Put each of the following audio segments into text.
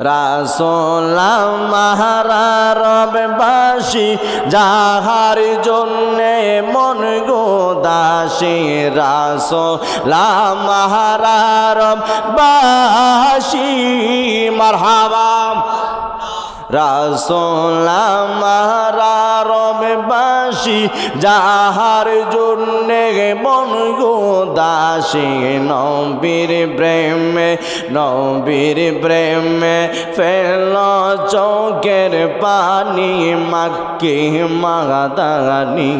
রাসোলাম মাহারারবাসী যাহার জন্যে মন গোদাসী রাসোলাম মাহারারব মারহাবা। রাসোলাম বাসি যাহার জন্যে মন গোদাসী নবীর প্রেমে নবীর প্রেমে ফেল চৌকের পানি মাক্কি মাগাদানি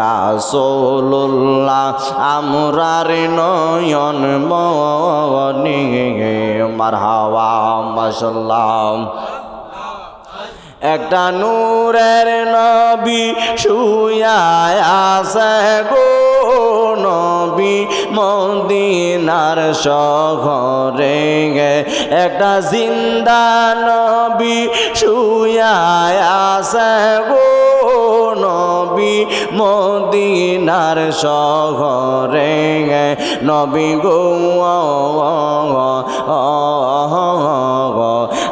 রাসোল্লাহ আমরার নয়ন মনি। মারহাওয়া মাসাল্লাম একটা নূরের নবী শুয়ায় গো নবী মদিনার শহরে গে একটা জিন্দা নবী শুয়ায় গো নবী মদিনার শহরে গে নবী গো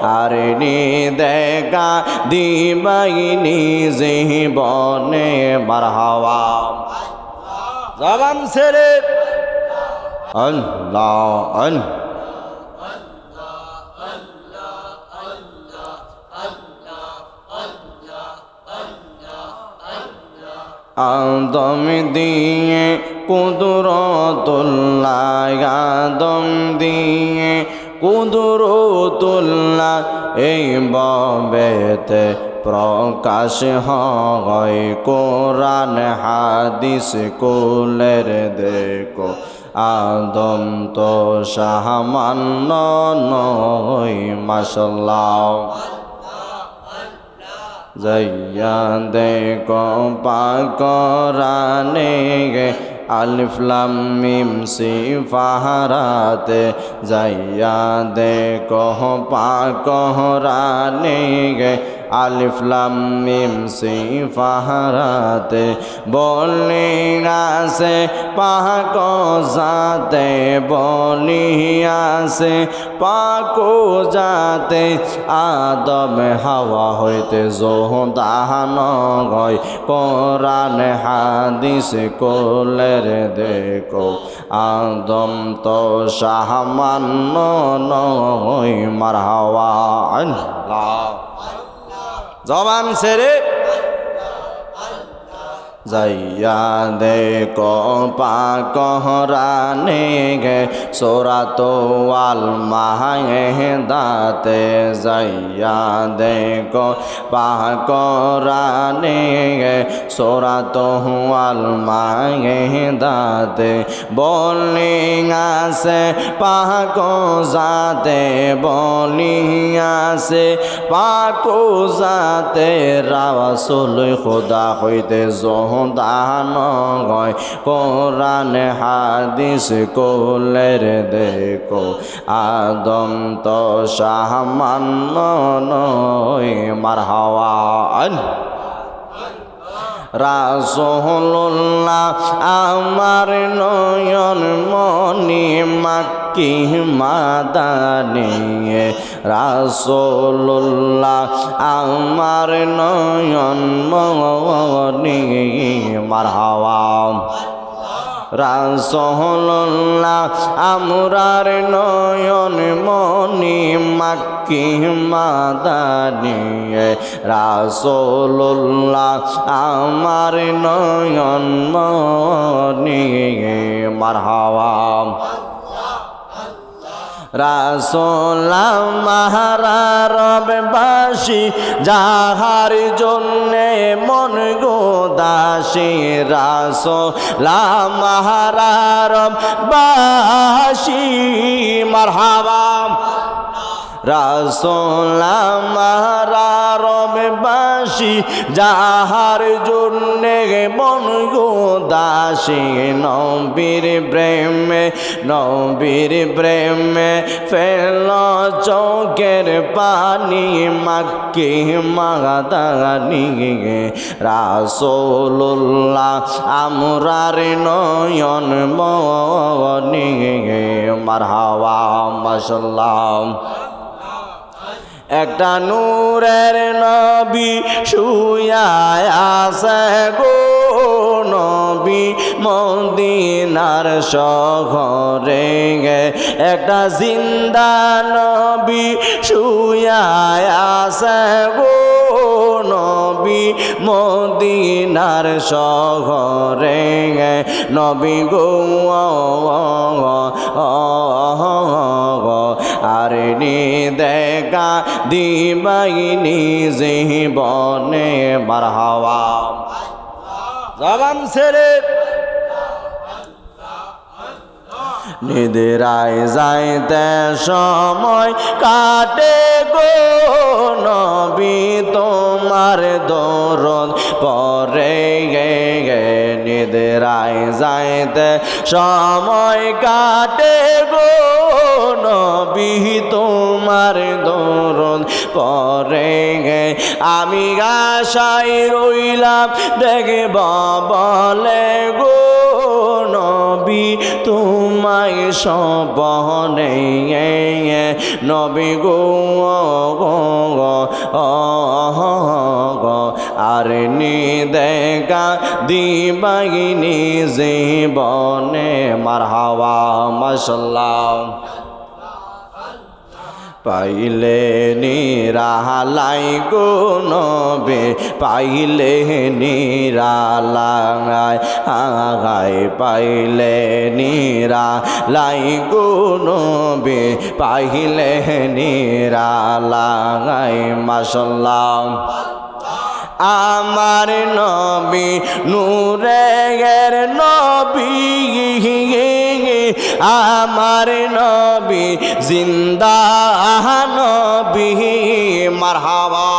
আর নি দেখা দিবাইনি জীবনে বারহাওয়া। জবান ছেড়ে। আদম দিয়ে কুদরতুল্লাহ আদম দিয়ে কুদরতুল্লাহ এই ববেতে প্রকাশ হয়। কোরআন হাদিস কুলের দেখো, আদম তো সামান্য নয় মাসাল্লাহ জয়া দেখো পাকরানে আলিফলাম মিম সিফাহারাতে জয়া দেখো পাকরানে গে আলিফলাম মিম সিফাহারাতে বলি আছে পাক যাতে বলি আছে পাকো যাতে আদম হাওয়া হইতে জোহদান গয় কোরআন হাদিস কোলের দেখো, আদম তো সামান্য নয় মার হাওয়া আল্লাহ। জবান ছেড়ে যাইয়া দেখো পাকহরানে গে সোরা তো আল মাহে দাতে যাইয়া দেখো পাকরানে গে সোরা তো আল মাহে দাতে বলি আছে পাক যাতে বলি আছে, পাকো যাতে রাসুল খোদা হইতে জহ দান গয় কোরআন হাদিস কোলের দেখো, আদম তো নয় মার হাওয়া রাসোল্লাহ আমার নয়ন মনি মাক্কি মাদানিয়ে রাসোল্লাহ আমার নয়ন মনি মার হাওয়া রাসহল্লাহ আমরার নয়ন মনি মাক্কি মাদানিয়ে রাসোল্লাহ আমার নয়ন মনি মারহাওয়া রাসোলাম মাহারারব বাসী যাহার জন্যে মন গোদাসী রাসোলাম মাহারারব বাসি মারহাবাম রাসোলাম মাহারারব বাসী, যাহার জন্যে মন গোদাসী নবীর প্রেমে নবীর প্রেমে ফেল চৌকের পানি মাক্কি মাগাদানি রাসোল্লাহ আমরার নয়ন মনি। মারহাওয়া মাসাল্লাম একটা নূরের নবী শুয়ায় গো নবী। মদিনার শহরে গে একটা জিন্দা নবী শুয়ায় গো নবী। মদিনার শহরে গে নবী গো দেখা দিবাইনি জীবনে বার হাওয়া। জবান ছেড়ে। নিদেরায় যাইতে সময় কাটে গো নবী, তোমার দরদ পরে গে গে। নিদেরায় যাইতে সময় কাটে গো নবী তোমার গে আমি গাছাই রইলাম, দেখে বলে, গো নবী, তোমায় সবনে নবী গো আর নি দেখা দিবাইনি জীবনে মার হাওয়া মশাল্লাহ। পাইলে নিরালাই গো নবে পাইলে নিরালাই আগাই পাইলে নিরালাই গো নবে পাইলে নিরালাই মাসাল্লাহ আমার নবী নূরের নবী আমার নবী, জিন্দা নবী, মারহাবা।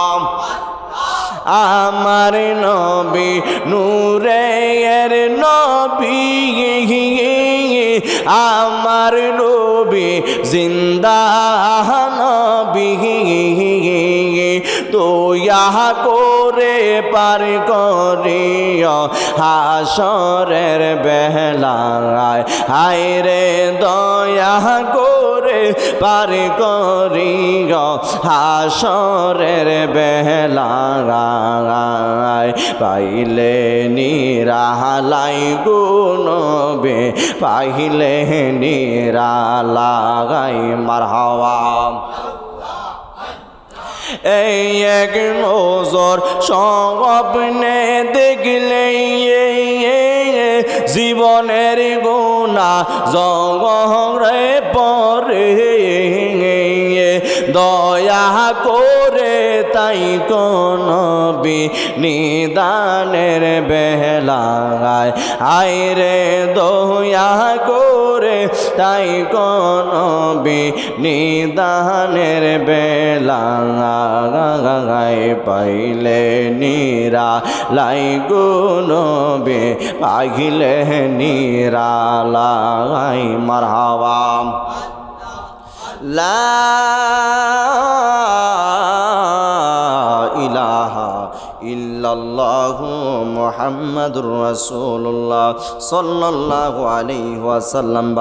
আমার নবী নূরের নবী, আমার নবী জিন্দা নবী। তোয়া করে পার করিয়া হাসরের বেলায়, হায় রে দয়া করে পার করিয়া হাসরের বেলায়, পাইলে নিরালাই গুণবে পাইলে নিরালাই মারহাওয়া এই এক নজর স্বপ্নে দেখলে জীবনের গুণা জগরে পরে দয়া করে তাই কনবি নিদানের বেলাগায়। আয় রে দয়া করে তাই কনবি নিদানের বেলাগায় পাইলে নিরা, লাই গুনবে পাইলে নিরা লাই মারহাবা। লা ইলাহা ইল্লাল্লাহু মুহাম্মাদুর রাসূলুল্লাহ, সাল্লাল্লাহু আলাইহি ওয়াসাল্লাম।